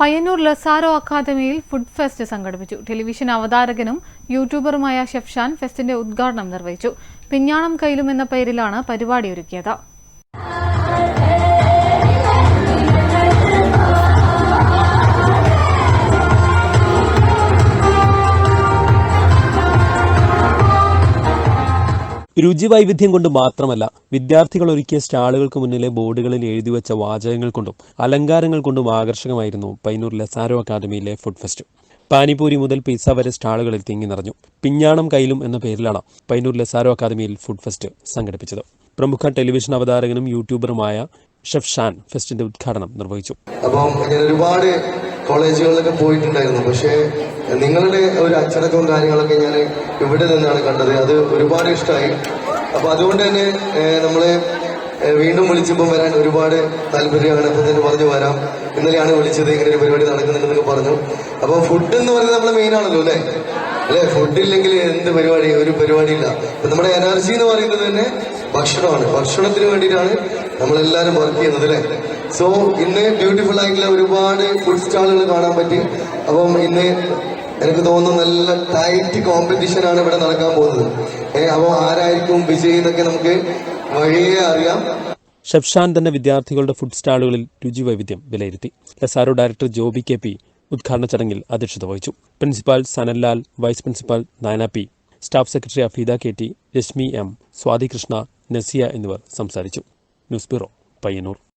Payyanur Lazaro അക്കാദമിയിൽ food fest സംഘടിപ്പിച്ചു. Television അവതാരകനും യൂട്യൂബറുമായ ഷെഫ്ഷാൻ ഫെസ്റ്റിന്റെ ഉദ്ഘാടനം നിർവഹിച്ചു. പിഞ്ഞാണം കയ്യിലും എന്ന പേരിലാണ് പരിപാടി ഒരുക്കിയത്. രുചിവൈവിധ്യം കൊണ്ട് മാത്രമല്ല വിദ്യാർത്ഥികൾ ഒരുക്കിയ സ്റ്റാളുകൾക്ക് മുന്നിലെ ബോർഡുകളിൽ എഴുതി വെച്ച വാചകങ്ങൾ കൊണ്ടും അലങ്കാരങ്ങൾ കൊണ്ടും ആകർഷകമായിരുന്നു പൈനൂർ ലസാരോ അക്കാദമിയിലെ ഫുഡ് ഫെസ്റ്റ്. പാനിപൂരി മുതൽ പിസ്സ വരെ സ്റ്റാളുകളിൽ തിങ്ങി നിറഞ്ഞു. പിഞ്ഞാണം കയ്യിലും എന്ന പേരിലാണ് പൈനൂർ ലസാരോ അക്കാദമിയിൽ ഫുഡ് ഫെസ്റ്റ് സംഘടിപ്പിച്ചത്. പ്രമുഖ ടെലിവിഷൻ അവതാരകനും യൂട്യൂബറുമായ ഷെഫ് ഷാൻ ഫെസ്റ്റിന്റെ ഉദ്ഘാടനം നിർവഹിച്ചു. അപ്പം ഒരുപാട് കോളേജുകളിലൊക്കെ പോയിട്ടുണ്ടായിരുന്നു. പക്ഷേ നിങ്ങളുടെ ഒരു അച്ചടക്കവും കാര്യങ്ങളൊക്കെ ഞാൻ ഇവിടെ നിന്നാണ് കണ്ടത്. അത് ഒരുപാട് ഇഷ്ടമായി. അപ്പൊ അതുകൊണ്ട് തന്നെ നമ്മളെ വീണ്ടും വിളിച്ചപ്പോൾ വരാൻ ഒരുപാട് താല്പര്യമാണ്. അപ്പൊ തന്നെ പറഞ്ഞു വരാം. ഇന്നലെയാണ് വിളിച്ചത്. ഇങ്ങനെ ഒരു പരിപാടി നടക്കുന്നുണ്ടെന്നൊക്കെ പറഞ്ഞു. അപ്പൊ ഫുഡ് എന്ന് പറയുന്നത് നമ്മളെ മെയിൻ ആണല്ലോ അല്ലേ? അല്ലെ? ഫുഡ് ഇല്ലെങ്കിൽ എന്ത് പരിപാടി? ഒരു പരിപാടി ഇല്ല നമ്മുടെ എനർജി എന്ന് പറയുന്നത് തന്നെ ഭക്ഷണമാണ്. ഭക്ഷണത്തിന് വേണ്ടിയിട്ടാണ് നമ്മളെല്ലാരും വർക്ക് ചെയ്യുന്നത് അല്ലേ? സോ ഇന്ന് ബ്യൂട്ടിഫുൾ ആയിട്ടുള്ള ഒരുപാട് ഫുഡ് സ്റ്റാളുകൾ കാണാൻ പറ്റി. അപ്പം ഇന്ന് എനിക്ക് തോന്നുന്നു നല്ല ടൈറ്റ് കോമ്പറ്റീഷൻ ആണ് ഇവിടെ നടക്കാൻ പോകുന്നത്. അപ്പോൾ ആരായിരിക്കും വിജയി എന്നൊക്കെ നമുക്ക് വഴിയേ അറിയാം. ഷെഫ്ഷാൻ തന്നെ വിദ്യാർത്ഥികളുടെ ഫുഡ് സ്റ്റാളുകളിൽ രുചി വൈവിധ്യം വിലയിരുത്തി. Lazaro director Joby K P ഉദ്ഘാടന ചടങ്ങിൽ അധ്യക്ഷത വഹിച്ചു. Principal Sananlal vice principal Nayana P staff secretary Afeeda K T Reshmi M Swathi Krishna Nasiya എന്നിവർ സംസാരിച്ചു. News bureau Payyanur.